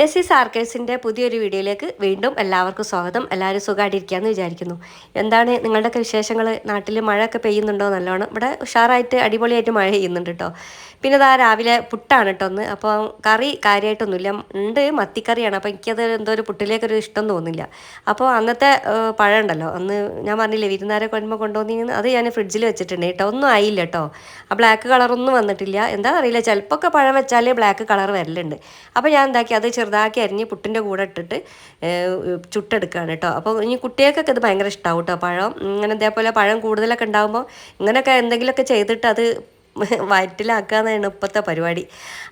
നെസീസ് ആർക്കേഴ്സിന്റെ പുതിയൊരു വീഡിയോയിലേക്ക് വീണ്ടും എല്ലാവർക്കും സ്വാഗതം. എല്ലാവരും സുഖമായിട്ടിരിക്കുകയെന്ന് വിചാരിക്കുന്നു. എന്താണ് നിങ്ങളുടെയൊക്കെ വിശേഷങ്ങൾ നാട്ടിൽ മഴയൊക്കെ പെയ്യുന്നുണ്ടോ? നല്ലോണം ഇവിടെ ഉഷാറായിട്ട് അടിപൊളിയായിട്ട് മഴ ചെയ്യുന്നുണ്ട് കേട്ടോ പിന്നെ ഇതാ രാവിലെ പുട്ടാണ് കേട്ടോ ഒന്ന് അപ്പോൾ കറി കാര്യമായിട്ടൊന്നുമില്ല ഉണ്ട് മത്തിക്കറിയാണ്. അപ്പോൾ എനിക്കത് എന്തോ ഒരു പുട്ടിലേക്കൊരു ഇഷ്ടം തോന്നില്ല അപ്പോൾ അന്നത്തെ പഴം ഉണ്ടല്ലോ. അന്ന് ഞാൻ പറഞ്ഞില്ലേ വിരുന്നാരെ കൊണ്ടുമ്പോൾ കൊണ്ടുവന്നിരുന്നു അത് ഞാൻ ഫ്രിഡ്ജിൽ വെച്ചിട്ടുണ്ട് കേട്ടോ ഒന്നും ആയില്ല കേട്ടോ ആ ബ്ലാക്ക് കളറൊന്നും വന്നിട്ടില്ല. എന്താ അറിയില്ല ചിലപ്പോൾ ഒക്കെ പഴം വെച്ചാലേ ബ്ലാക്ക് കളർ വരലുണ്ട്. അപ്പോൾ ഞാൻ എന്താക്കി? അത് ചെറുതാക്കി അരിഞ്ഞ് പുട്ടിന്റെ കൂടെ ഇട്ടിട്ട് ചുട്ടെടുക്കുകയാണ് കേട്ടോ. അപ്പോൾ ഇനി കുട്ടികൾക്കൊക്കെ ഇത് ഭയങ്കര ഇഷ്ടമാവും കേട്ടോ പഴം. ഇങ്ങനെ ഇതേപോലെ പഴം കൂടുതലൊക്കെ ഉണ്ടാകുമ്പോൾ ഇങ്ങനെയൊക്കെ എന്തെങ്കിലുമൊക്കെ ചെയ്തിട്ട് അത് വയറ്റിലാക്കുക എന്നാണ് ഇപ്പോഴത്തെ പരിപാടി.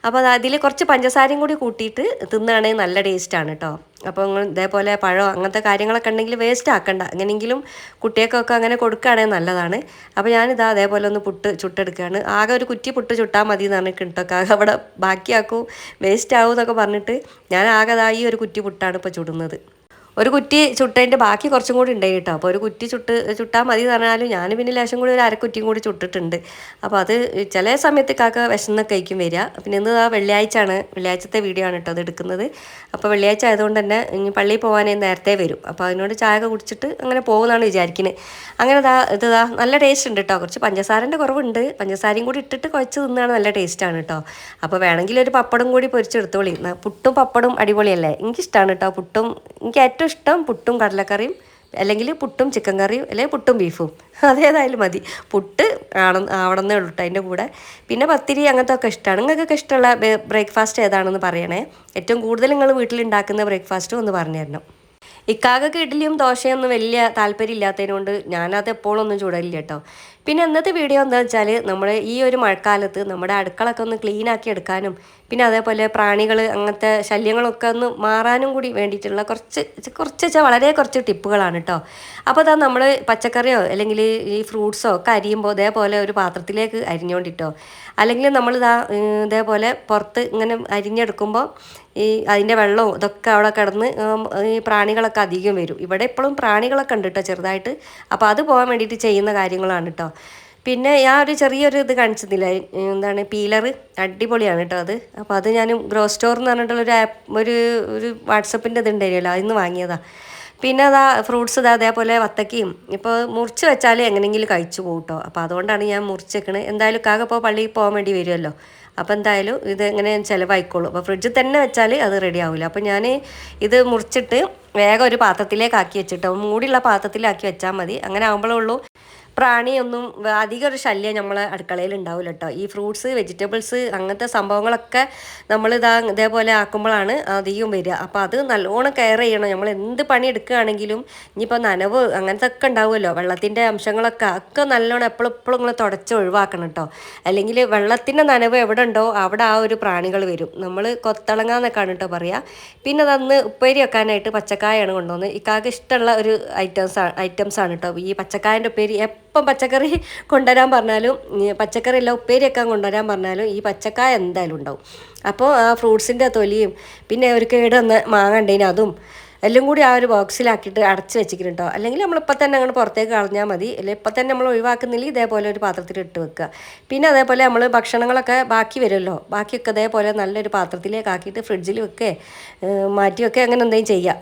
അപ്പോൾ അത് അതിൽ കുറച്ച് പഞ്ചസാരയും കൂടി കൂട്ടിയിട്ട് തിന്നുകയാണെങ്കിൽ നല്ല ടേസ്റ്റാണ് കേട്ടോ അപ്പോൾ നിങ്ങൾ ഇതേപോലെ പഴം അങ്ങനത്തെ കാര്യങ്ങളൊക്കെ ഉണ്ടെങ്കിൽ വേസ്റ്റ് ആക്കണ്ട. എങ്ങനെയെങ്കിലും കുട്ടികൾക്കൊക്കെ അങ്ങനെ കൊടുക്കുകയാണെങ്കിൽ നല്ലതാണ്. അപ്പോൾ ഞാനിതാ അതേപോലെ ഒന്ന് പുട്ട് ചുട്ടെടുക്കുകയാണ്. ആകെ ഒരു കുറ്റി പുട്ട് ചുട്ടാൽ മതി എന്ന് പറഞ്ഞിട്ട് കേട്ടോ ആകെ അവിടെ ബാക്കിയാക്കും വേസ്റ്റ് ആവും എന്നൊക്കെ പറഞ്ഞിട്ട് ഞാൻ ആകെ ഈ ഒരു കുറ്റി പുട്ടാണ് ഇപ്പോൾ ചുടുന്നത്. ഒരു കുറ്റി ചുട്ടതിന്റെ ബാക്കി കുറച്ചും കൂടി ഉണ്ടായി കേട്ടോ. അപ്പോൾ ഒരു കുറ്റി ചുട്ട് ചുട്ടാൽ മതി പറഞ്ഞാലും ഞാൻ പിന്നെ ലേശം കൂടി ഒരു അരക്കുറ്റിയും കൂടി ചുട്ടിട്ടുണ്ട്. അപ്പോൾ അത് ചില സമയത്ത് കാക്ക വിശന്നൊക്കെ കഴിക്കും വരിക. പിന്നെ ഇന്ന് ആ വെള്ളിയാഴ്ച ആണ് വെള്ളിയാഴ്ചത്തെ വീഡിയോ ആണ് കേട്ടോ അത് എടുക്കുന്നത്. അപ്പോൾ വെള്ളിയാഴ്ച ആയതുകൊണ്ട് തന്നെ ഇനി പള്ളിയിൽ പോകാനേ നേരത്തെ വരും. അപ്പോൾ അതിനോട് ചായ കുടിച്ചിട്ട് അങ്ങനെ പോകുന്നതാണ് വിചാരിക്കുന്നത് അങ്ങനെ ഇതാ ദാ നല്ല ടേസ്റ്റ് ഉണ്ട് കേട്ടോ. കുറച്ച് പഞ്ചസാരന്റെ കുറവുണ്ട്. പഞ്ചസാരയും കൂടി ഇട്ടിട്ട് കുഴച്ച് തിന്നാണ് നല്ല ടേസ്റ്റാണ് കേട്ടോ. അപ്പോൾ വേണമെങ്കിൽ ഒരു പപ്പടം കൂടി പൊരിച്ചെടുത്തോളി. പുട്ടും പപ്പടും അടിപൊളിയല്ലേ? എനിക്കിഷ്ടമാണ് കേട്ടോ. പുട്ടും എനിക്ക് ഏറ്റവും ഇഷ്ടം പുട്ടും കടലക്കറിയും അല്ലെങ്കിൽ പുട്ടും ചിക്കൻ കറിയും അല്ലെങ്കിൽ പുട്ടും ബീഫും അതേതായാലും മതി. പുട്ട് ആണെന്ന് ആവണമെന്നേ ഉള്ളൂ അതിന്റെ കൂടെ. പിന്നെ പത്തിരി അങ്ങനത്തെ ഒക്കെ ഇഷ്ടമാണ് നിങ്ങൾക്കൊക്കെ ഇഷ്ടമുള്ള ബ്രേക്ക്ഫാസ്റ്റ് ഏതാണെന്ന് പറയണേ. ഏറ്റവും കൂടുതൽ നിങ്ങൾ വീട്ടിലുണ്ടാക്കുന്ന ബ്രേക്ക്ഫാസ്റ്റും ഒന്ന് പറഞ്ഞു തരണം. ഇക്കാകൊക്കെ ഇഡ്ഡലിയും ദോശയൊന്നും വലിയ താല്പര്യം ഇല്ലാത്തതിനോണ്ട് ഞാനത് എപ്പോഴൊന്നും ചൂടലില്ല കേട്ടോ പിന്നെ ഇന്നത്തെ വീഡിയോ എന്താ വെച്ചാൽ നമ്മൾ ഈ ഒരു മഴക്കാലത്ത് നമ്മുടെ അടുക്കളൊക്കെ ഒന്ന് ക്ലീൻ ആക്കി എടുക്കാനും പിന്നെ അതേപോലെ പ്രാണികൾ അങ്ങനത്തെ ശല്യങ്ങളൊക്കെ ഒന്ന് മാറാനും കൂടി വേണ്ടിയിട്ടുള്ള കുറച്ച് കുറച്ച് വെച്ചാൽ വളരെ കുറച്ച് ടിപ്പുകളാണ് കേട്ടോ അപ്പോൾ അതാ നമ്മൾ പച്ചക്കറിയോ അല്ലെങ്കിൽ ഈ ഫ്രൂട്ട്സോ ഒക്കെ അരിയുമ്പോൾ ഇതേപോലെ ഒരു പാത്രത്തിലേക്ക് അരിഞ്ഞുകൊണ്ടിട്ടോ അല്ലെങ്കിൽ നമ്മൾ ഇതാ ഇതേപോലെ പുറത്ത് ഇങ്ങനെ അരിഞ്ഞെടുക്കുമ്പോൾ ഈ അതിന്റെ വെള്ളവും ഇതൊക്കെ അവിടെ കിടന്ന് ഈ പ്രാണികളൊക്കെ അധികം വരും. ഇവിടെ ഇപ്പോഴും പ്രാണികളൊക്കെ ഉണ്ട് കേട്ടോ ചെറുതായിട്ട്. അപ്പോൾ അത് പോകാൻ വേണ്ടിയിട്ട് ചെയ്യുന്ന കാര്യങ്ങളാണ് കേട്ടോ പിന്നെ ഞാൻ ഒരു ചെറിയൊരു ഇത് കാണിച്ചതില്ല എന്താണ് പീലർ അടിപൊളിയാണ് കേട്ടോ അത്. അപ്പോൾ അത് ഞാൻ ഗ്രോ സ്റ്റോർ എന്ന് പറഞ്ഞിട്ടുള്ള ഒരു ആപ്പ് ഒരു ഒരു വാട്സപ്പിന്റെ ഇത് ഉണ്ടായിരുന്നല്ലോ അതിന്ന് വാങ്ങിയതാണ് പിന്നെ അതാ ഫ്രൂട്ട്സ് ഇതാ അതേപോലെ വത്തക്കയും. ഇപ്പോൾ മുറിച്ച് വെച്ചാൽ എങ്ങനെയെങ്കിലും കഴിച്ചു പോകും കേട്ടോ അപ്പോൾ അതുകൊണ്ടാണ് ഞാൻ മുറിച്ച് വെക്കണത് എന്തായാലും കാക ഇപ്പോൾ പള്ളിയിൽ പോകാൻ വേണ്ടി വരുമല്ലോ അപ്പോൾ എന്തായാലും ഇത് എങ്ങനെ ചിലവായിക്കോളും. അപ്പോൾ ഫ്രിഡ്ജിൽ തന്നെ വെച്ചാൽ അത് റെഡി ആവില്ല അപ്പോൾ ഞാൻ ഇത് മുറിച്ചിട്ട് വേഗം ഒരു പാത്രത്തിലേക്ക് ആക്കി വെച്ചിട്ടോ മൂടിയുള്ള പാത്രത്തിലാക്കി വെച്ചാൽ മതി. അങ്ങനെ ആകുമ്പോഴേ ഉള്ളൂ. പ്രാണിയൊന്നും അധികം ഒരു ശല്യം നമ്മളെ അടുക്കളയിൽ ഉണ്ടാവില്ല കേട്ടോ ഈ ഫ്രൂട്ട്സ് വെജിറ്റബിൾസ് അങ്ങനത്തെ സംഭവങ്ങളൊക്കെ നമ്മൾ ഇതാ ഇതേപോലെ ആക്കുമ്പോഴാണ് അധികം വരിക. അപ്പോൾ അത് നല്ലോണം കെയർ ചെയ്യണം. നമ്മൾ എന്ത് പണി എടുക്കുകയാണെങ്കിലും ഇനിയിപ്പോൾ നനവ് അങ്ങനത്തെ ഒക്കെ ഉണ്ടാവുമല്ലോ. വെള്ളത്തിന്റെ അംശങ്ങളൊക്കെ ഒക്കെ നല്ലോണം എപ്പോഴും എപ്പോഴും നിങ്ങൾ തുടച്ച് ഒഴിവാക്കണം കേട്ടോ അല്ലെങ്കിൽ വെള്ളത്തിന്റെ നനവ് എവിടെ ഉണ്ടോ അവിടെ ആ ഒരു പ്രാണികൾ വരും. നമ്മൾ കൊത്തളങ്ങാന്നൊക്കെയാണ് കേട്ടോ പറയുക പിന്നെ അതന്ന് ഉപ്പേരി വെക്കാനായിട്ട് പച്ചക്കായാണ് കൊണ്ടുവന്നത്. ഇക്കാക്ക് ഇഷ്ടമുള്ള ഒരു ഐറ്റംസ് ഐറ്റംസ് ആണ് കേട്ടോ ഈ പച്ചക്കായന്റെ ഉപ്പേരി എപ്പം പച്ചക്കറി കൊണ്ടുവരാൻ പറഞ്ഞാലും പച്ചക്കറി എല്ലാം ഉപ്പേരിയൊക്കെ കൊണ്ടുവരാൻ പറഞ്ഞാലും ഈ പച്ചക്കായ എന്തായാലും ഉണ്ടാവും. അപ്പോൾ ആ ഫ്രൂട്ട്സിന്റെ തൊലിയും പിന്നെ ഒരു കേട് വന്ന് മാങ്ങണ്ടേനും അതും എല്ലാം കൂടി ആ ഒരു ബോക്സിലാക്കിയിട്ട് അടച്ച് വെച്ചിട്ടുണ്ടോ അല്ലെങ്കിൽ നമ്മളിപ്പോൾ തന്നെ അങ്ങോട്ട് പുറത്തേക്ക് കളഞ്ഞാൽ മതി. അല്ലെങ്കിൽ ഇപ്പം തന്നെ നമ്മൾ ഒഴിവാക്കുന്നില്ല ഇതേപോലെ ഒരു പാത്രത്തിൽ ഇട്ട് വെക്കുക. പിന്നെ അതേപോലെ നമ്മൾ ഭക്ഷണങ്ങളൊക്കെ ബാക്കി വരുമല്ലോ. ബാക്കിയൊക്കെ ഇതേപോലെ നല്ലൊരു പാത്രത്തിലേക്ക് ആക്കിയിട്ട് ഫ്രിഡ്ജിൽ വെക്കേ മാറ്റി വെക്കുക അങ്ങനെ എന്തെങ്കിലും ചെയ്യുക.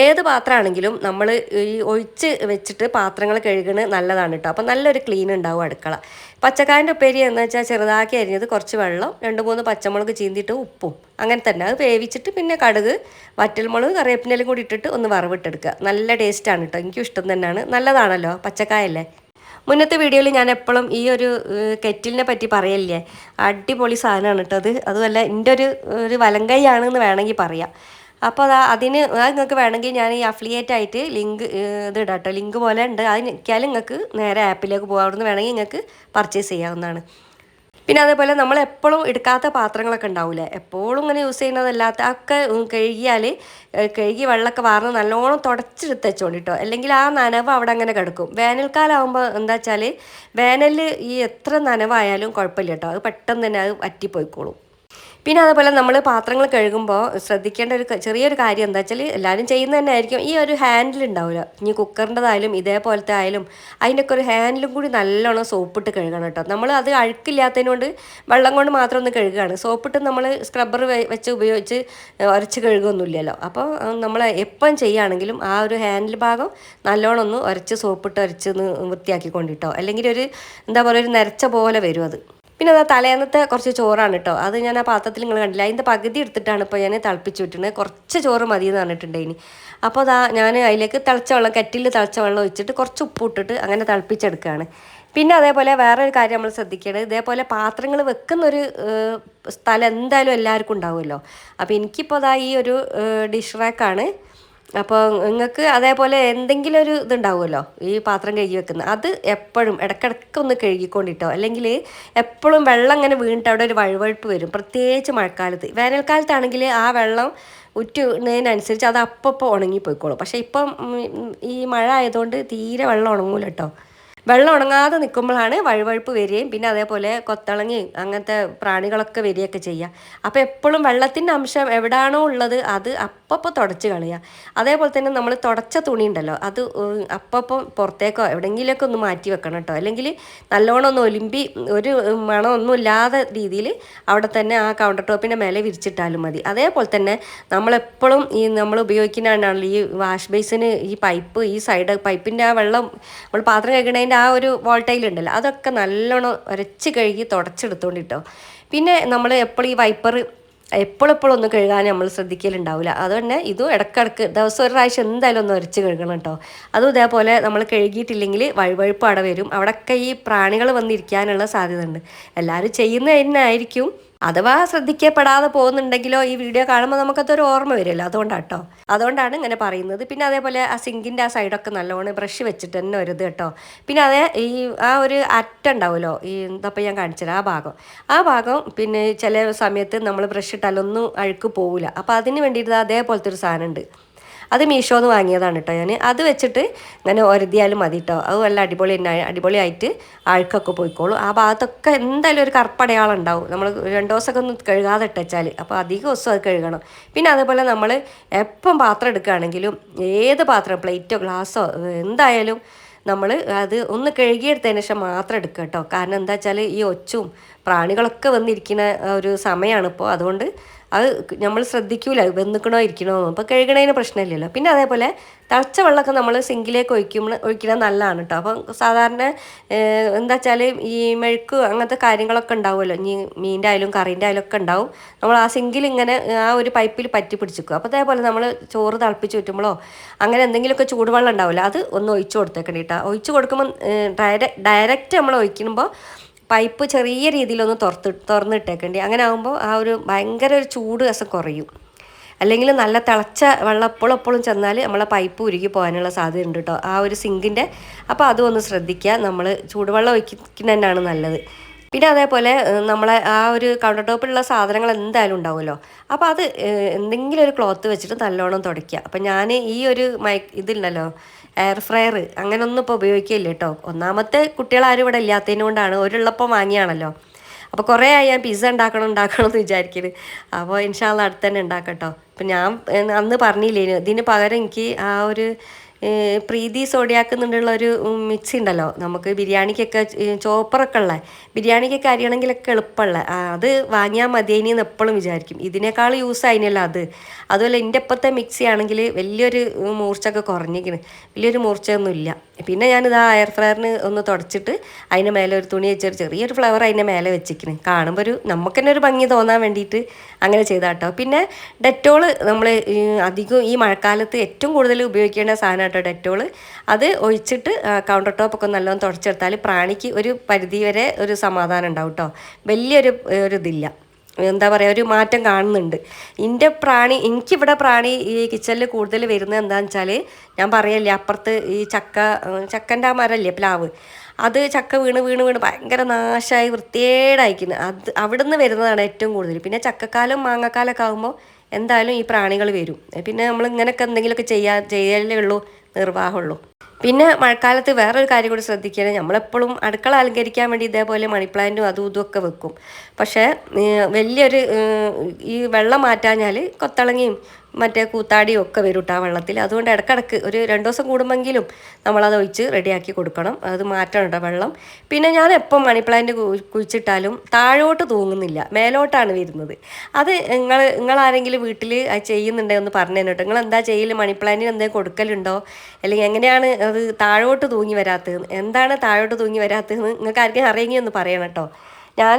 ഏത് പാത്രമാണെങ്കിലും നമ്മൾ ഈ ഒഴിച്ച് വെച്ചിട്ട് പാത്രങ്ങൾ കഴുകണ നല്ലതാണ് കേട്ടോ. അപ്പോൾ നല്ലൊരു ക്ലീൻ ഉണ്ടാവും അടുക്കള. പച്ചക്കായന്റെ ഉപ്പേരി എന്ന് വെച്ചാൽ ചെറുതാക്കി അരിഞ്ഞത് കുറച്ച് വെള്ളം രണ്ട് മൂന്ന് പച്ചമുളക് ചീന്തിയിട്ട് ഉപ്പും. അങ്ങനെ തന്നെ. അത് വേവിച്ചിട്ട് പിന്നെ കടുക് വറ്റൽമുളക് കറിവേപ്പിനെല്ലാം കൂടി ഇട്ടിട്ട് ഒന്ന് വറവിട്ടെടുക്കുക. നല്ല ടേസ്റ്റാണ് കേട്ടോ. എനിക്കും ഇഷ്ടം തന്നെയാണ്. നല്ലതാണല്ലോ പച്ചക്കായല്ലേ? മുന്നത്തെ വീഡിയോയിൽ ഞാൻ എപ്പോഴും ഈ ഒരു കെറ്റിലിനെ പറ്റി പറയല്ലേ അടിപൊളി സാധനമാണ് കേട്ടോ അത്. അതുമല്ല എന്റെ ഒരു ഒരു വലങ്കൈയാണെന്ന് വേണമെങ്കിൽ പറയാം. അപ്പോൾ അതാ അതിന് അത് നിങ്ങൾക്ക് വേണമെങ്കിൽ ഞാൻ ഈ അഫിലിയേറ്റ് ആയിട്ട് ലിങ്ക് ഇത് ഇടാം കേട്ടോ ലിങ്ക് പോലെ ഉണ്ട്. അത് ഞെക്കിയാൽ നിങ്ങൾക്ക് നേരെ ആപ്പിലേക്ക് പോകാം. അവിടുന്ന് വേണമെങ്കിൽ നിങ്ങൾക്ക് പർച്ചേസ് ചെയ്യാവുന്നതാണ്. പിന്നെ അതേപോലെ നമ്മൾ എപ്പോഴും എടുക്കാത്ത പാത്രങ്ങളൊക്കെ ഉണ്ടാവില്ലേ എപ്പോഴും ഇങ്ങനെ യൂസ് ചെയ്യുന്നതല്ലാത്ത ഒക്കെ കഴുകിയാൽ കഴുകി വെള്ളമൊക്കെ വാർന്ന് നല്ലോണം തുടച്ചെടുത്ത് വെച്ചോണ്ട് കേട്ടോ അല്ലെങ്കിൽ ആ നനവ് അവിടെ അങ്ങനെ കിടക്കും. വേനൽക്കാലം ആകുമ്പോൾ എന്താ വെച്ചാൽ വേനലിൽ ഈ എത്ര നനവായാലും കുഴപ്പമില്ല കേട്ടോ അത് പെട്ടെന്ന് തന്നെ അത് വറ്റിപ്പോയിക്കോളും. പിന്നെ അതുപോലെ നമ്മൾ പാത്രങ്ങൾ കഴുകുമ്പോൾ ശ്രദ്ധിക്കേണ്ട ഒരു ചെറിയൊരു കാര്യം എന്താ വെച്ചാൽ എല്ലാവരും ചെയ്യുന്ന തന്നെ ആയിരിക്കും. ഈ ഒരു ഹാൻഡിൽ ഉണ്ടാവില്ല. ഇനി കുക്കറിന്റെതായാലും ഇതേപോലത്തെ ആയാലും അതിന്റെയൊക്കെ ഒരു ഹാൻഡിലും കൂടി നല്ലോണം സോപ്പിട്ട് കഴുകണം കേട്ടോ. നമ്മൾ അത് അഴുക്കില്ലാത്തതിനോണ്ട് വെള്ളം കൊണ്ട് മാത്രം ഒന്ന് കഴുകുകയാണ്. സോപ്പിട്ട് നമ്മൾ സ്ക്രബ്ബർ വെച്ച് ഉപയോഗിച്ച് ഉരച്ച് കഴുകുകയൊന്നുമില്ലല്ലോ അപ്പോൾ നമ്മൾ എപ്പം ചെയ്യുകയാണെങ്കിലും ആ ഒരു ഹാൻഡിൽ ഭാഗം നല്ലോണം ഒന്ന് ഉരച്ച് സോപ്പിട്ട് ഉരച്ച് ഒന്ന് വൃത്തിയാക്കിക്കൊണ്ടിട്ടോ. അല്ലെങ്കിൽ ഒരു എന്താ പറയുക ഒരു നരച്ച പോലെ വരും അത്. പിന്നെ അതാ തലേന്നത്തെ കുറച്ച് ചോറാണ് കേട്ടോ അത് ഞാൻ ആ പാത്രത്തിൽ നിങ്ങൾ കണ്ടില്ല? അതിന്റെ പകുതി എടുത്തിട്ടാണ് ഇപ്പോൾ ഞാൻ തിളപ്പിച്ച് വിട്ടിട്ടുണ്ട് കുറച്ച് ചോറ് മതി എന്ന് പറഞ്ഞിട്ടുണ്ട് ഇനി അപ്പോൾ അതാ ഞാൻ അതിലേക്ക് തിളച്ച വെള്ളം കറ്റിൽ തിളച്ച വെള്ളം ഒഴിച്ചിട്ട് കുറച്ച് ഉപ്പ് ഇട്ടിട്ട് അങ്ങനെ തിളപ്പിച്ചെടുക്കുകയാണ് പിന്നെ അതേപോലെ വേറെ ഒരു കാര്യം നമ്മൾ ശ്രദ്ധിക്കേണ്ടത് ഇതേപോലെ പാത്രങ്ങൾ വെക്കുന്നൊരു സ്ഥലം എന്തായാലും എല്ലാവർക്കും ഉണ്ടാവുമല്ലോ. അപ്പോൾ എനിക്കിപ്പോൾ അതാ ഈ ഒരു ഡിഷ് റാക്കാണ് അപ്പോൾ നിങ്ങൾക്ക് അതേപോലെ എന്തെങ്കിലും ഒരു ഇതുണ്ടാവുമല്ലോ ഈ പാത്രം കഴുകി വെക്കുന്നത് അത് എപ്പോഴും ഇടയ്ക്കിടയ്ക്ക് ഒന്ന് കഴുകിക്കൊണ്ടിട്ടോ? അല്ലെങ്കിൽ എപ്പോഴും വെള്ളം ഇങ്ങനെ വീണിട്ട് അവിടെ ഒരു വഴുവഴുപ്പ് വരും പ്രത്യേകിച്ച് മഴക്കാലത്ത്. വേനൽക്കാലത്താണെങ്കിൽ ആ വെള്ളം ഉറ്റുന്നതിനനുസരിച്ച് അത് അപ്പോൾ ഉണങ്ങിപ്പോയിക്കോളും. പക്ഷേ ഇപ്പം ഈ മഴ ആയതുകൊണ്ട് തീരെ വെള്ളം ഉണങ്ങൂല കേട്ടോ വെള്ളം ഉണങ്ങാതെ നിൽക്കുമ്പോഴാണ് വഴുവഴുപ്പ് വരികയും പിന്നെ അതേപോലെ കൊത്തളങ്ങി അങ്ങനത്തെ പ്രാണികളൊക്കെ വരികയൊക്കെ ചെയ്യുക. അപ്പോൾ എപ്പോഴും വെള്ളത്തിന്റെ അംശം എവിടെയാണോ ഉള്ളത് അത് അപ്പപ്പോൾ തുടച്ച് കളയുക. അതേപോലെ തന്നെ നമ്മൾ തുടച്ച തുണി ഉണ്ടല്ലോ അത് അപ്പപ്പം പുറത്തേക്കോ എവിടെയെങ്കിലുമൊക്കെ ഒന്ന് മാറ്റി വെക്കണം കേട്ടോ. അല്ലെങ്കിൽ നല്ലോണം ഒന്ന് ഒലിമ്പി ഒരു മണമൊന്നും ഇല്ലാതെ രീതിയിൽ അവിടെ തന്നെ ആ കൗണ്ടർ ടോപ്പിന്റെ മേലെ വിരിച്ചിട്ടാലും മതി. അതേപോലെ തന്നെ നമ്മളെപ്പോഴും ഈ നമ്മൾ ഉപയോഗിക്കുന്നതാണല്ലോ ഈ വാഷ് ബേസിന് ഈ പൈപ്പ് ഈ സൈഡ് പൈപ്പിന്റെ ആ വെള്ളം നമ്മൾ പാത്രം കഴുകണതിന്റെ ആ ഒരു വോൾട്ടൈൽ ഉണ്ടല്ലോ അതൊക്കെ നല്ലോണം ഉരച്ച് കഴുകി തുടച്ചെടുത്തോണ്ട് തുടച്ചെടുത്തോണ്ടിട്ടോ. പിന്നെ നമ്മൾ എപ്പോഴും ഈ വൈപ്പർ എപ്പോഴെപ്പോഴും ഒന്ന് കഴുകാൻ നമ്മൾ ശ്രദ്ധിക്കലുണ്ടാവില്ല അതുകൊണ്ട് ഇതും ഇടക്കിടക്ക് ദിവസം ഒരു പ്രാവശ്യം എന്തായാലും ഒന്ന് ഉരച്ച് കഴുകണം കേട്ടോ. അതും ഇതേപോലെ നമ്മൾ കഴുകിയിട്ടില്ലെങ്കിൽ വഴുവഴുപ്പ് അവിടെ വരും. അവിടെയൊക്കെ ഈ പ്രാണികൾ വന്നിരിക്കാനുള്ള സാധ്യത ഉണ്ട് എല്ലാവരും ചെയ്യുന്നത് തന്നെ ആയിരിക്കും. അഥവാ ശ്രദ്ധിക്കപ്പെടാതെ പോകുന്നുണ്ടെങ്കിലോ ഈ വീഡിയോ കാണുമ്പോൾ നമുക്കതൊരു ഓർമ്മ വരില്ല. അതുകൊണ്ടാണ് അതുകൊണ്ടാണ് ഇങ്ങനെ പറയുന്നത്. പിന്നെ അതേപോലെ ആ സിങ്കിന്റെ ആ സൈഡൊക്കെ നല്ലോണം ബ്രഷ് വെച്ചിട്ട് തന്നെ വരുത് കേട്ടോ. പിന്നെ അതേ ഈ ആ ഒരു അറ്റ ഉണ്ടാവുമല്ലോ? ഈ എന്തപ്പോൾ ഞാൻ കാണിച്ചത് ആ ഭാഗം. ആ ഭാഗം പിന്നെ ചില സമയത്ത് നമ്മൾ ബ്രഷ് ഇട്ടാലൊന്നും അഴുക്ക് പോവില്ല. അപ്പോൾ അതിന് വേണ്ടിയിട്ട് അതേപോലത്തെ ഒരു സാധനം ഉണ്ട്. അത് മീഷോന്ന് വാങ്ങിയതാണ് കേട്ടോ ഞാൻ അത് വെച്ചിട്ട് ഇങ്ങനെ ഒരതിയാലും മതി കേട്ടോ അത് നല്ല അടിപൊളി തന്നെ അടിപൊളിയായിട്ട് ആൾക്കൊക്കെ പോയിക്കോളും. ആ ഭാഗത്തൊക്കെ എന്തായാലും ഒരു കറുപ്പടയാളം ഉണ്ടാവും നമ്മൾ രണ്ട് ദിവസമൊക്കെ ഒന്ന് കഴുകാതെ ഇട്ടച്ചാൽ അപ്പോൾ അധികം ദിവസം അത് കഴുകണം. പിന്നെ അതുപോലെ നമ്മൾ എപ്പം പാത്രം എടുക്കുകയാണെങ്കിലും ഏത് പാത്രം പ്ലേറ്റോ ഗ്ലാസ്സോ എന്തായാലും നമ്മൾ അത് ഒന്ന് കഴുകിയെടുത്തതിന് ശേഷം മാത്രം എടുക്കുക കേട്ടോ കാരണം എന്താ വെച്ചാൽ ഈ ഒച്ചും പ്രാണികളൊക്കെ വന്നിരിക്കുന്ന ഒരു സമയമാണ് ഇപ്പോൾ അതുകൊണ്ട് അത് നമ്മൾ ശ്രദ്ധിക്കൂല വെന്നിക്കണോ ഇരിക്കണോ അപ്പോൾ കഴുകണതിന് പ്രശ്നമില്ലല്ലോ പിന്നെ അതേപോലെ തഴച്ച വെള്ളമൊക്കെ നമ്മൾ സിങ്കിലേക്ക് ഒഴിക്കുമ്പോൾ ഒഴിക്കുന്നത് നല്ലതാണ് കേട്ടോ അപ്പം സാധാരണ എന്താ വെച്ചാൽ ഈ മെഴുക്ക് അങ്ങനത്തെ കാര്യങ്ങളൊക്കെ ഉണ്ടാവുമല്ലോ. ഇനി മീന്റെ ആയാലും കറീന്റെ ആയാലും ഒക്കെ ഉണ്ടാവും. നമ്മൾ ആ സിങ്കിൽ ഇങ്ങനെ ആ ഒരു പൈപ്പിൽ പറ്റി പിടിച്ചിക്കും. അപ്പോൾ അതേപോലെ നമ്മൾ ചോറ് തിളപ്പിച്ച് ചുറ്റുമ്പോഴോ അങ്ങനെ എന്തെങ്കിലുമൊക്കെ ചൂടുവെള്ളം ഉണ്ടാവില്ല അത് ഒന്ന് ഒഴിച്ചു കൊടുത്തേക്കണ്ട കേട്ടോ ഒഴിച്ചു കൊടുക്കുമ്പോൾ ഡയറക്റ്റ് നമ്മൾ ഒഴിക്കുമ്പോൾ പൈപ്പ് ചെറിയ രീതിയിലൊന്ന് തുറത്ത് തുറന്നിട്ടേക്കണ്ടി. അങ്ങനെ ആകുമ്പോൾ ആ ഒരു ഭയങ്കര ഒരു ചൂട് രസം കുറയും. അല്ലെങ്കിൽ നല്ല തിളച്ച വെള്ളം എപ്പോഴും എപ്പോഴും ചെന്നാൽ നമ്മളെ പൈപ്പ് ഉരുകി പോകാനുള്ള സാധ്യത ഉണ്ട് കേട്ടോ ആ ഒരു സിങ്കിന്റെ അപ്പോൾ അതും ഒന്ന് ശ്രദ്ധിക്കുക നമ്മൾ ചൂടുവെള്ളം ഒഴിക്കുന്ന തന്നെയാണ് നല്ലത്. പിന്നെ അതേപോലെ നമ്മളെ ആ ഒരു കൗണ്ടർ ടോപ്പിലുള്ള സാധനങ്ങൾ എന്തായാലും ഉണ്ടാവുമല്ലോ. അപ്പോൾ അത് എന്തെങ്കിലും ഒരു ക്ലോത്ത് വെച്ചിട്ട് നല്ലോണം തുടയ്ക്കുക അപ്പം ഞാൻ ഈ ഒരു മൈ ഇതില്ലല്ലോ എയർ ഫ്രയർ അങ്ങനെയൊന്നും ഇപ്പോൾ ഉപയോഗിക്കില്ല കേട്ടോ. ഒന്നാമത്തെ കുട്ടികളാരും ഇവിടെ ഇല്ലാത്തതിന് കൊണ്ടാണ് ഒരുള്ളപ്പം വാങ്ങിയാണല്ലോ. അപ്പോൾ കുറേ ആയി ഞാൻ പിസ്സ ഉണ്ടാക്കണം ഉണ്ടാക്കണം എന്ന് വിചാരിക്കുന്നത് അപ്പോൾ ഇൻഷാല്ല അടുത്ത് തന്നെ ഉണ്ടാക്കട്ടോ അപ്പം ഞാൻ അന്ന് പറഞ്ഞില്ലേ ഇതിന് പകരം എനിക്ക് ആ ഒരു പ്രീതി സോഡിയാക്കുന്നുണ്ടുള്ള ഒരു മിക്സി ഉണ്ടല്ലോ. നമുക്ക് ബിരിയാണിക്കൊക്കെ ചോപ്പറൊക്കെ ഉള്ള ബിരിയാണിക്കൊക്കെ അരിയണമെങ്കിലൊക്കെ എളുപ്പമുള്ള അത് വാങ്ങിയാൽ മതിയേനി എന്ന് എപ്പോഴും വിചാരിക്കും. ഇതിനേക്കാൾ യൂസ് ആയിനല്ലോ അത്. അതുപോലെ എന്റെ ഇപ്പോഴത്തെ മിക്സി ആണെങ്കിൽ വലിയൊരു മൂർച്ച മൂർച്ചയൊക്കെ കുറഞ്ഞിരിക്കുന്നു വലിയൊരു മൂർച്ചയൊന്നുമില്ല പിന്നെ ഞാനിത് ആ എയർ ഫ്രയറിന് ഒന്ന് തുടച്ചിട്ട് അതിന്റെ മേലെ ഒരു തുണി വെച്ചൊരു ചെറിയൊരു ഫ്ലവർ അതിന്റെ മേലെ വെച്ചിരിക്കുന്നു കാണുമ്പോൾ ഒരു നമുക്ക് തന്നെ ഒരു ഭംഗി തോന്നാൻ വേണ്ടിയിട്ട് അങ്ങനെ ചെയ്താട്ടോ. പിന്നെ ഡെറ്റോൾ നമ്മൾ അധികം ഈ മഴക്കാലത്ത് ഏറ്റവും കൂടുതൽ ഉപയോഗിക്കേണ്ട സാധനം കേട്ടോ ഡെറ്റോൾ. അത് ഒഴിച്ചിട്ട് കൗണ്ടർ ടോപ്പൊക്കെ നല്ലോണം തുടച്ചെടുത്താൽ പ്രാണിക്ക് ഒരു പരിധി വരെ ഒരു സമാധാനം ഉണ്ടാവും കേട്ടോ വലിയൊരു ഒരു ഇതില്ല. എന്താ പറയുക ഒരു മാറ്റം കാണുന്നുണ്ട്. എന്റെ പ്രാണി എനിക്കിവിടെ പ്രാണി ഈ കിച്ചണിൽ കൂടുതൽ വരുന്നത് എന്താണെന്ന് വെച്ചാൽ ഞാൻ പറയല്ലേ അപ്പുറത്ത് ഈ ചക്ക ചക്കന്റെ മരമല്ലേ പ്ലാവ്. അത് ചക്ക വീണ് വീണ് വീണ് ഭയങ്കര നാശമായി വൃത്തിയേടായിരിക്കുന്നു അത് അവിടെ നിന്ന് വരുന്നതാണ് ഏറ്റവും കൂടുതൽ. പിന്നെ ചക്കക്കാലം മാങ്ങക്കാലമൊക്കെ ആകുമ്പോൾ എന്തായാലും ഈ പ്രാണികൾ വരും. പിന്നെ നമ്മൾ ഇങ്ങനെയൊക്കെ എന്തെങ്കിലുമൊക്കെ ചെയ്യാ ചെയ്യലേ ഉള്ളൂ നിർവാഹമുള്ളൂ. പിന്നെ മഴക്കാലത്ത് വേറൊരു കാര്യം കൂടി ശ്രദ്ധിക്കണം നമ്മളെപ്പോഴും അടുക്കള അലങ്കരിക്കാൻ വേണ്ടി ഇതേപോലെ മണിപ്ലാന്റും അതും ഇതും ഒക്കെ വെക്കും. പക്ഷേ വലിയൊരു ഈ വെള്ളം മാറ്റാഞ്ഞാൽ കൊത്തളങ്ങിയും മറ്റേ കൂത്താടിയും ഒക്കെ വരും കേട്ടോ ആ വെള്ളത്തിൽ. അതുകൊണ്ട് ഇടക്കിടക്ക് ഒരു രണ്ട് ദിവസം കൂടുമെങ്കിലും നമ്മളത് ഒഴിച്ച് റെഡിയാക്കി കൊടുക്കണം. അത് മാറ്റണം കേട്ടോ വെള്ളം. പിന്നെ ഞാൻ എപ്പം മണി പ്ലാന്റ് കുഴിച്ചിട്ടാലും താഴോട്ട് തൂങ്ങുന്നില്ല. മേലോട്ടാണ് വരുന്നത്. അത് നിങ്ങൾ നിങ്ങളാരെങ്കിലും വീട്ടിൽ അത് ചെയ്യുന്നുണ്ടെങ്കിൽ ഒന്ന് പറഞ്ഞു തന്നെ കേട്ടോ നിങ്ങൾ എന്താ ചെയ്യൽ മണി പ്ലാന്റിന് എന്തെങ്കിലും കൊടുക്കലുണ്ടോ? അല്ലെങ്കിൽ എങ്ങനെയാണ് അത് താഴോട്ട് തൂങ്ങി വരാത്തത്? എന്താണ് താഴോട്ട് തൂങ്ങി വരാത്തതെന്ന് നിങ്ങൾക്ക് ആർക്കെങ്കിലും അറിയെങ്കിൽ ഒന്ന് പറയണം കേട്ടോ. ഞാൻ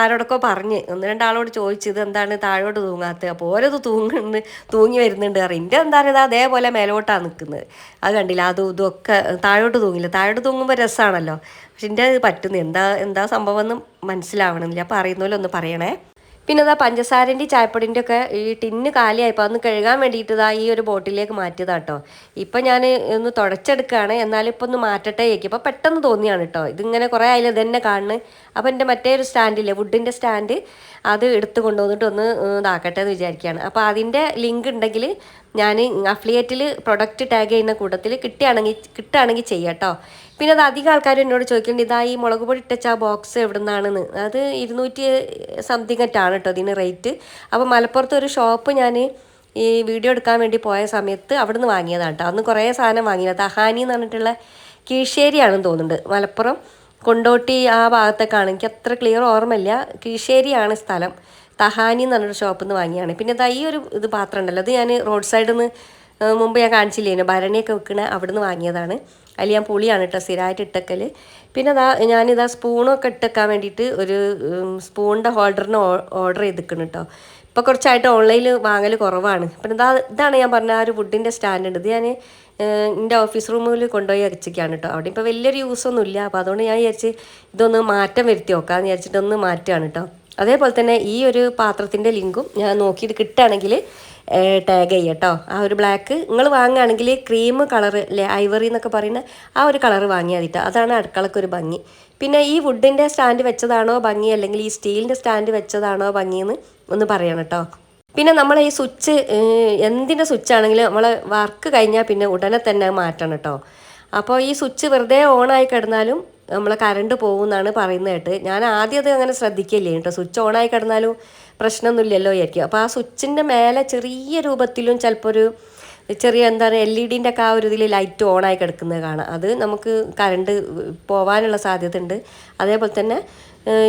ആരോടൊക്കെ പറഞ്ഞ് ഒന്ന് രണ്ടാളോട് ചോദിച്ചു ഇത് എന്താണ് താഴോട്ട് തൂങ്ങാത്തത്? അപ്പോൾ ഓരോ തൂങ്ങുന്നു തൂങ്ങി വരുന്നുണ്ട് പറയും. എന്റെ എന്താണ് ഇത് അതേപോലെ മേലോട്ടാണ് നിൽക്കുന്നത് അത് കണ്ടില്ല അതും ഇതൊക്കെ താഴോട്ട് തൂങ്ങില്ല. താഴോട്ട് തൂങ്ങുമ്പോൾ രസമാണല്ലോ പക്ഷെ എന്റെ അത് പറ്റുന്നു എന്താ എന്താ സംഭവം എന്ന് മനസ്സിലാവണമെന്നില്ല. അപ്പോൾ അറിയുന്നപോലെ ഒന്ന് പറയണേ. പിന്നെ ഇതാ പഞ്ചസാരന്റെ ചായപ്പൊടിന്റെ ഒക്കെ ഈ ടിന്ന് കാലിയായപ്പോൾ അതൊന്ന് കഴുകാൻ വേണ്ടിയിട്ട് ഈ ഒരു ബോട്ടിലേക്ക് മാറ്റിയതാട്ടോ. ഇപ്പം ഞാൻ ഒന്ന് തുടച്ചെടുക്കുകയാണ്. എന്നാലും ഇപ്പം ഒന്ന് മാറ്റട്ടെ അപ്പോൾ പെട്ടെന്ന് തോന്നിയാണ് കേട്ടോ ഇതിങ്ങനെ കുറേ ആയാലും ഇതന്നെ കാണുന്നു. അപ്പോൾ എന്റെ മറ്റേ ഒരു സ്റ്റാൻഡില്ലേ വുഡിന്റെ സ്റ്റാൻഡ് അത് എടുത്ത് കൊണ്ടുവന്നിട്ട് ഒന്ന് ഇതാക്കട്ടെ എന്ന് വിചാരിക്കുകയാണ്. അപ്പോൾ അതിന്റെ ലിങ്ക് ഉണ്ടെങ്കിൽ ഞാൻ അഫ്ലിയേറ്റിൽ പ്രൊഡക്റ്റ് ടാഗ് ചെയ്യുന്ന കൂട്ടത്തിൽ കിട്ടുകയാണെങ്കിൽ കിട്ടുകയാണെങ്കിൽ ചെയ്യാം കേട്ടോ പിന്നെ അത് അധികം ആൾക്കാർ എന്നോട് ചോദിക്കുന്നുണ്ട് ഇതാ ഈ മുളക് പൊടി ഇട്ടച്ച ആ ബോക്സ് എവിടെ നിന്നാണെന്ന് അത് ഇരുന്നൂറ്റി സംതിങ് ആണ് കേട്ടോ ഇതിന് റേറ്റ് അപ്പോൾ മലപ്പുറത്ത് ഒരു ഷോപ്പ് ഞാൻ ഈ വീഡിയോ എടുക്കാൻ വേണ്ടി പോയ സമയത്ത് അവിടുന്ന് വാങ്ങിയതാണ് കേട്ടോ അന്ന് കുറേ സാധനം വാങ്ങിയത് തഹാനി എന്ന് പറഞ്ഞിട്ടുള്ള കീഴ്ശ്ശേരിയാണെന്ന് തോന്നുന്നുണ്ട് മലപ്പുറം. കൊണ്ടോട്ടി ആ ഭാഗത്തേക്കാണ് എനിക്ക് അത്ര ക്ലിയർ ഓർമ്മയില്ല. കീഴ്ശ്ശേരിയാണ് സ്ഥലം. തഹാനി എന്ന് പറഞ്ഞൊരു ഷോപ്പിൽ നിന്ന് വാങ്ങിയാണ് പിന്നെ ഇതാ ഈ ഒരു ഇത് പാത്രം ഉണ്ടല്ലോ അത് ഞാൻ റോഡ് സൈഡിൽ നിന്ന് മുമ്പ് ഞാൻ കാണിച്ചില്ലേനു? ഭരണിയൊക്കെ വെക്കണ അവിടുന്ന് വാങ്ങിയതാണ്. അതിൽ ഞാൻ പുളിയാണ് കേട്ടോ സ്ഥിരമായിട്ട് ഇട്ടക്കൽ പിന്നെ അതാ ഞാനിതാ സ്പൂണൊക്കെ ഇട്ടേക്കാൻ വേണ്ടിയിട്ട് ഒരു സ്പൂണിന്റെ ഹോൾഡറിന് ഓർഡർ ചെയ്തിക്കണം കേട്ടോ ഇപ്പോൾ കുറച്ചായിട്ട് ഓൺലൈനിൽ വാങ്ങൽ കുറവാണ്. പിന്നെ ഇതാ ഇതാണ് ഞാൻ പറഞ്ഞ ആ ഒരു വുഡിന്റെ സ്റ്റാൻഡ് ഉണ്ട്. ഇത് ഞാൻ എന്റെ ഓഫീസ് റൂമിൽ കൊണ്ടുപോയി വെച്ചിരിക്കുകയാണ് കേട്ടോ അവിടെ ഇപ്പോൾ വലിയൊരു യൂസൊന്നുമില്ല അപ്പോൾ അതുകൊണ്ട് ഞാൻ വിചാരിച്ച് ഇതൊന്ന് മാറ്റം വരുത്തി നോക്കാമെന്ന് വിചാരിച്ചിട്ടൊന്ന് മാറ്റുകയാണ് കേട്ടോ അതേപോലെ തന്നെ ഈ ഒരു പാത്രത്തിന്റെ ലിങ്കും ഞാൻ നോക്കിയിട്ട് കിട്ടുകയാണെങ്കിൽ ടാഗ് ചെയ്യാം കേട്ടോ ആ ഒരു ബ്ലാക്ക് നിങ്ങൾ വാങ്ങുകയാണെങ്കിൽ ക്രീം കളർ അല്ലേ ഐവറി എന്നൊക്കെ പറയുന്ന ആ ഒരു കളർ വാങ്ങിയാൽ മതിട്ടോ അതാണ് അടുക്കളക്ക് ഒരു ഭംഗി. പിന്നെ ഈ വുഡിന്റെ സ്റ്റാൻഡ് വെച്ചതാണോ ഭംഗി അല്ലെങ്കിൽ ഈ സ്റ്റീലിന്റെ സ്റ്റാൻഡ് വെച്ചതാണോ ഭംഗിയെന്ന് ഒന്ന് പറയണം കേട്ടോ പിന്നെ നമ്മൾ ഈ സ്വിച്ച് എന്തിന്റെ സ്വിച്ച് ആണെങ്കിലും നമ്മൾ വർക്ക് കഴിഞ്ഞാൽ പിന്നെ ഉടനെ തന്നെ മാറ്റണം കേട്ടോ അപ്പോൾ ഈ സ്വിച്ച് വെറുതെ ഓണായി കിടന്നാലും നമ്മൾ കറണ്ട് പോകുമെന്നാണ് പറയുന്നത് കേട്ട്. ഞാൻ ആദ്യം അത് അങ്ങനെ ശ്രദ്ധിക്കില്ലേ കേട്ടോ സ്വിച്ച് ഓണായി കിടന്നാലും പ്രശ്നമൊന്നുമില്ലല്ലോ ആയിരിക്കും അപ്പോൾ ആ സ്വിച്ചിന്റെ മേലെ ചെറിയ രൂപത്തിലും ചിലപ്പോൾ ഒരു ചെറിയ എന്താ പറയുക എൽ ഇ ഡിന്റെ ഒക്കെ ആ ഒരു ഇതിൽ ലൈറ്റ് ഓണായി കിടക്കുന്നത് കാണാം. അത് നമുക്ക് കറണ്ട് പോവാനുള്ള സാധ്യത ഉണ്ട് അതേപോലെ തന്നെ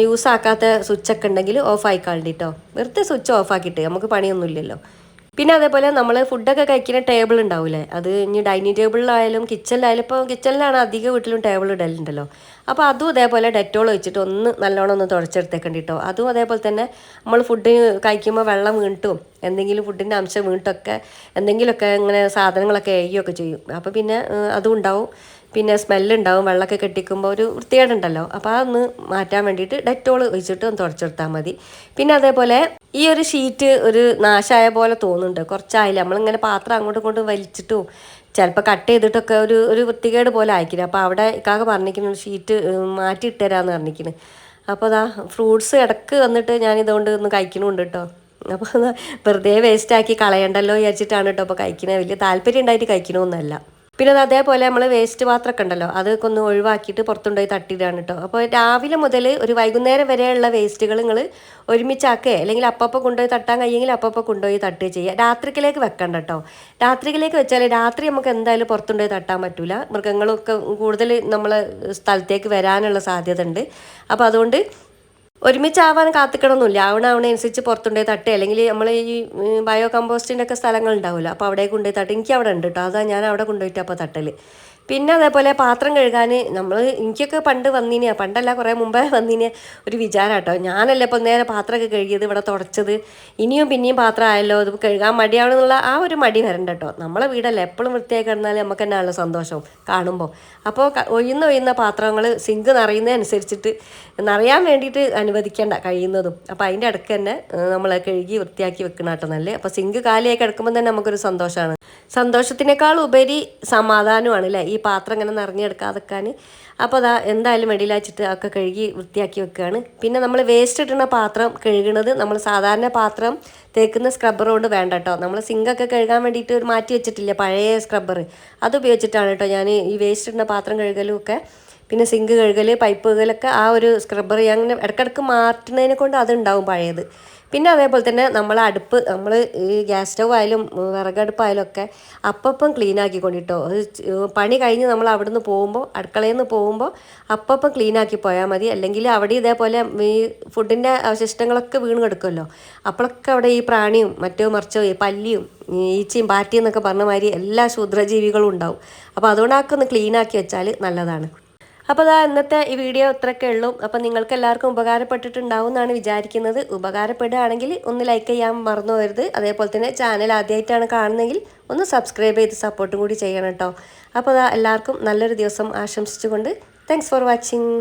യൂസ് ആക്കാത്ത സ്വിച്ചൊക്കെ ഉണ്ടെങ്കിൽ ഓഫ് ആയിക്കാളുണ്ട് കേട്ടോ. വെറുതെ സ്വിച്ച് ഓഫ് ആക്കിയിട്ട് നമുക്ക് പണിയൊന്നുമില്ലല്ലോ. പിന്നെ അതേപോലെ നമ്മൾ ഫുഡൊക്കെ കഴിക്കുന്ന ടേബിൾ ഉണ്ടാവില്ലേ അത് ഇനി ഡൈനിങ് ടേബിളിലായാലും കിച്ചണിലായാലും ഇപ്പോൾ കിച്ചണിലാണ് അധികം വീട്ടിലും ടേബിൾ ഇടലുണ്ടല്ലോ. അപ്പോൾ അതും ഇതേപോലെ ഡെറ്റോൾ വെച്ചിട്ട് ഒന്ന് നല്ലോണം ഒന്ന് തുടച്ചെടുത്തേക്കണ്ടി കേട്ടോ അതും അതേപോലെ തന്നെ നമ്മൾ ഫുഡ് കഴിക്കുമ്പോൾ വെള്ളം വീണിട്ടും എന്തെങ്കിലും ഫുഡിന്റെ അംശം വീണിട്ടൊക്കെ എന്തെങ്കിലുമൊക്കെ ഇങ്ങനെ സാധനങ്ങളൊക്കെ എഴുകയൊക്കെ ചെയ്യും. അപ്പോൾ പിന്നെ അതും ഉണ്ടാവും. പിന്നെ സ്മെല്ലുണ്ടാവും വെള്ളമൊക്കെ കെട്ടിക്കുമ്പോൾ ഒരു വൃത്തികേടുണ്ടല്ലോ. അപ്പോൾ അതൊന്ന് മാറ്റാൻ വേണ്ടിയിട്ട് ഡെറ്റോൾ ഒഴിച്ചിട്ട് ഒന്ന് തുടച്ചെടുത്താൽ മതി. പിന്നെ അതേപോലെ ഈ ഒരു ഷീറ്റ് ഒരു നാശമായ പോലെ തോന്നുന്നുണ്ട്. കുറച്ചായില്ല? നമ്മളിങ്ങനെ പാത്രം അങ്ങോട്ടും ഇങ്ങോട്ടും വലിച്ചിട്ടും ചിലപ്പോൾ കട്ട് ചെയ്തിട്ടൊക്കെ ഒരു ഒരു വൃത്തികേട് പോലെ ആയിരിക്കില്ല അപ്പോൾ അവിടെ ഇക്കാക്ക് പറഞ്ഞിരിക്കുന്നു ഷീറ്റ് മാറ്റി ഇട്ടുതരാമെന്ന് പറഞ്ഞിരിക്കുന്നു. അപ്പോൾ അതാ ഫ്രൂട്ട്സ് ഇടയ്ക്ക് വന്നിട്ട് ഞാൻ ഇതുകൊണ്ട് ഒന്ന് കഴിക്കണമുണ്ട് കേട്ടോ അപ്പോൾ വെറുതെ വേസ്റ്റാക്കി കളയണ്ടല്ലോ വിചാരിച്ചിട്ടാണ് കേട്ടോ അപ്പോൾ കഴിക്കുന്നത് വലിയ താല്പര്യം ഉണ്ടായിട്ട് കഴിക്കണമെന്നല്ല പിന്നെ അത് അതേപോലെ നമ്മൾ വേസ്റ്റ് പാത്രമൊക്കെ ഉണ്ടല്ലോ അതൊക്കെ ഒന്ന് ഒഴിവാക്കിയിട്ട് പുറത്തുകൊണ്ടുപോയി തട്ടിയിടാണ് കേട്ടോ അപ്പോൾ രാവിലെ മുതൽ ഒരു വൈകുന്നേരം വരെയുള്ള വേസ്റ്റുകൾ നിങ്ങൾ ഒരുമിച്ചാക്കേ അല്ലെങ്കിൽ അപ്പപ്പോൾ കൊണ്ടുപോയി തട്ടാൻ കഴിയെങ്കിൽ അപ്പപ്പോൾ കൊണ്ടുപോയി തട്ടുക ചെയ്യുക രാത്രിക്കിലേക്ക് വെക്കണ്ട കേട്ടോ രാത്രിക്കിലേക്ക് വെച്ചാൽ രാത്രി നമുക്ക് എന്തായാലും പുറത്തുകൊണ്ടുപോയി തട്ടാൻ പറ്റില്ല മൃഗങ്ങളൊക്കെ കൂടുതൽ നമ്മളെ സ്ഥലത്തേക്ക് വരാനുള്ള സാധ്യത ഉണ്ട്. അപ്പോൾ അതുകൊണ്ട് ഒരുമിച്ചാവാൻ കാത്തിക്കണമെന്നില്ല ആവണ ആവണനുസരിച്ച് പുറത്തുണ്ടേ തട്ടെ. അല്ലെങ്കിൽ നമ്മൾ ഈ ബയോ കമ്പോസ്റ്റിന്റെ ഒക്കെ സ്ഥലങ്ങൾ ഉണ്ടാവുമല്ലോ അപ്പോൾ അവിടെ കൊണ്ടുപോയി തട്ട്. എനിക്ക് അവിടെ ഉണ്ട് കേട്ടോ അതാ ഞാൻ അവിടെ കൊണ്ടുപോയിട്ട് അപ്പോൾ തട്ടൽ പിന്നെ അതേപോലെ പാത്രം കഴുകാൻ നമ്മൾ എനിക്കൊക്കെ പണ്ട് വന്നീനിയാ പണ്ടല്ല കുറേ മുമ്പേ വന്നീനിയ ഒരു വിചാരം കേട്ടോ ഞാനല്ലേ ഇപ്പം നേരെ പാത്രമൊക്കെ കഴുകിയത് ഇവിടെ തുടച്ചത്. ഇനിയും പിന്നെയും പാത്രം ആയല്ലോ ഇത് കഴുകാൻ മടിയാണെന്നുള്ള ആ ഒരു മടി വരണ്ട കേട്ടോ നമ്മളെ വീടല്ലേ എപ്പോഴും വൃത്തിയായി കിടന്നാൽ നമുക്ക് തന്നെയാണല്ലോ സന്തോഷം കാണുമ്പോൾ അപ്പോൾ ഒഴിയുന്ന ഒഴിയുന്ന പാത്രങ്ങൾ സിങ്ക് നിറയുന്നതനുസരിച്ചിട്ട് നിറയാൻ വേണ്ടിയിട്ട് അനുവദിക്കേണ്ട കഴിയുന്നതും. അപ്പോൾ അതിന്റെ ഇടയ്ക്ക് തന്നെ നമ്മൾ കഴുകി വൃത്തിയാക്കി വെക്കണം കേട്ടോ നല്ല അപ്പോൾ സിങ്ക് കാലിയായി കിടക്കുമ്പോൾ തന്നെ നമുക്കൊരു സന്തോഷമാണ് സന്തോഷത്തിനേക്കാൾ ഉപരി സമാധാനമാണ് അല്ലേ? ഈ പാത്രം ഇങ്ങനെ നിറഞ്ഞെടുക്കാതെക്കാൻ. അപ്പോൾ അതാ എന്തായാലും വെടിയിലാച്ചിട്ട് ഒക്കെ കഴുകി വൃത്തിയാക്കി വെക്കുകയാണ് പിന്നെ നമ്മൾ വേസ്റ്റ് ഇട്ടുന്ന പാത്രം കഴുകുന്നത് നമ്മൾ സാധാരണ പാത്രം തേക്കുന്ന സ്ക്രബ്ബർ കൊണ്ട് വേണ്ട കേട്ടോ നമ്മൾ സിങ്കൊക്കെ കഴുകാൻ വേണ്ടിയിട്ട് ഒരു മാറ്റി വെച്ചിട്ടില്ല പഴയ സ്ക്രബ്ബർ അത് ഉപയോഗിച്ചിട്ടാണ് കേട്ടോ ഞാൻ ഈ വേസ്റ്റ് ഇടുന്ന പാത്രം കഴുകലും ഒക്കെ. പിന്നെ സിങ്ക് കഴുകൽ പൈപ്പ് കഴുകലൊക്കെ ആ ഒരു സ്ക്രബ്ബർ അങ്ങനെ ഇടയ്ക്കിടയ്ക്ക് മാറ്റുന്നതിനെ കൊണ്ട് അതുണ്ടാവും പഴയത്. പിന്നെ അതേപോലെ തന്നെ നമ്മൾ അടുപ്പ് നമ്മൾ ഈ ഗ്യാസ് സ്റ്റവ് ആയാലും വിറകടുപ്പായാലും ഒക്കെ അപ്പം ക്ലീൻ ആക്കിക്കൊണ്ടിട്ടോ. പണി കഴിഞ്ഞ് നമ്മൾ അവിടുന്ന് പോകുമ്പോൾ അടുക്കളയിൽ നിന്ന് പോകുമ്പോൾ അപ്പം ക്ലീൻ ആക്കി പോയാൽ മതി. അല്ലെങ്കിൽ അവിടെ ഇതേപോലെ ഈ ഫുഡിന്റെ അവശിഷ്ടങ്ങളൊക്കെ വീണ് കിടക്കുമല്ലോ അപ്പോഴൊക്കെ അവിടെ ഈ പ്രാണിയും മറ്റോ മറിച്ചോ ഈ പല്ലിയും ഈച്ചയും പാറ്റിയും എന്നൊക്കെ പറഞ്ഞ മാതിരി എല്ലാ ശൂദ്രജീവികളും ഉണ്ടാവും. അപ്പോൾ അതുകൊണ്ട് അതൊക്കെ ഒന്ന് ക്ലീൻ ആക്കി വെച്ചാൽ നല്ലതാണ്. അപ്പോൾ അതാ ഇന്നത്തെ ഈ വീഡിയോ ഇത്രയൊക്കെ ഉള്ളൂ. അപ്പോൾ നിങ്ങൾക്ക് എല്ലാവർക്കും ഉപകാരപ്പെട്ടിട്ടുണ്ടാവും എന്നാണ് വിചാരിക്കുന്നത്. ഉപകാരപ്പെടുകയാണെങ്കിൽ ഒന്ന് ലൈക്ക് ചെയ്യാൻ മറന്നു വരുത് അതേപോലെ തന്നെ ചാനൽ ആദ്യമായിട്ടാണ് കാണുന്നതെങ്കിൽ ഒന്ന് സബ്സ്ക്രൈബ് ചെയ്ത് സപ്പോർട്ടും കൂടി ചെയ്യണം കേട്ടോ. അപ്പോൾ അതാ എല്ലാവർക്കും നല്ലൊരു ദിവസം ആശംസിച്ചുകൊണ്ട് താങ്ക്സ് ഫോർ വാച്ചിങ്